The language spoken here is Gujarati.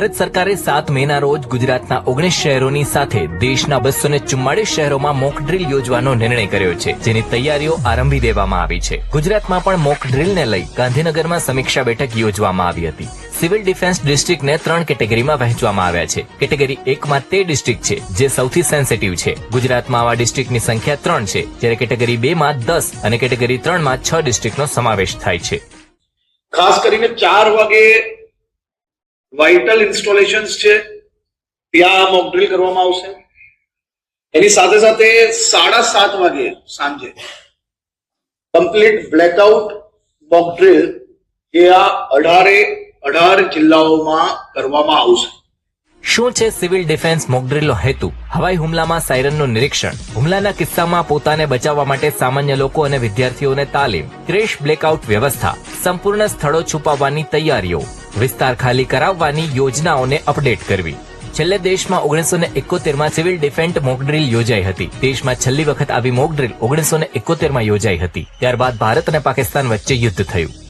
ભારત સરકારે સાત મેના રોજ ગુજરાતના ઓગણીસ શહેરોની સાથે દેશના બસો ને ચુમ્માળીસ શહેરોમાં મોક ડ્રીલ યોજવાનો નિર્ણય કર્યો છે, જેની તૈયારીઓ આરંભી દેવામાં આવી છે. ગુજરાતમાં પણ મોક ડ્રીલને લઈ ગાંધીનગરમાં સમીક્ષા બેઠક યોજવામાં આવી હતી. સિવિલ ડિફેન્સ ડિસ્ટ્રિક્ટને ત્રણ કેટેગરીમાં વહેંચવામાં આવ્યા છે. કેટેગરી એકમાં તે ડિસ્ટ્રિક્ટ છે, જે સૌથી સેન્સિટિવ છે. ગુજરાતમાં આવા ડિસ્ટ્રિક્ટની સંખ્યા ત્રણ છે, જ્યારે કેટેગરી બે માં દસ અને કેટેગરી ત્રણમાં છ ડિસ્ટ્રિક્ટનો સમાવેશ થાય છે. ખાસ કરીને ચાર વાગે વાઇટલ ઇન્સ્ટોલેશન્સ છે, ત્યાં મોક ડ્રિલ કરવામાં આવશે. એની સાથે સાથે સાડા સાત વાગે સાંજે કમ્પ્લીટ બ્લેકઆઉટ મોક ડ્રિલ એ આ અઢારે, અઢાર જિલ્લાઓમાં કરવામાં આવશે. શું છે સિવિલ ડિફેન્સ મોકડ્રીલનો હેતુ? હવાઈ હુમલામાં સાયરનનું નિરીક્ષણ. હુમલાના કિસ્સામાં પોતાને બચાવવા માટે સામાન્ય લોકો અને વિદ્યાર્થીઓને તાલીમ. ક્રેશ બ્લેકઆઉટ વ્યવસ્થા. સંપૂર્ણ સ્થળો છુપાવવાની તૈયારીઓ. વિસ્તાર ખાલી કરાવવાની યોજનાઓને અપડેટ કરવી. છેલ્લે દેશમાં ઓગણીસો ને એકોતેરમાં સિવિલ ડિફેન્ટ મોકડ્રીલ યોજાઈ હતી. દેશમાં છેલ્લી વખત આવી મોકડ્રીલ ઓગણીસો ને એકોતેરમાં યોજાઈ હતી. ત્યારબાદ ભારત અને પાકિસ્તાન વચ્ચે યુદ્ધ થયું.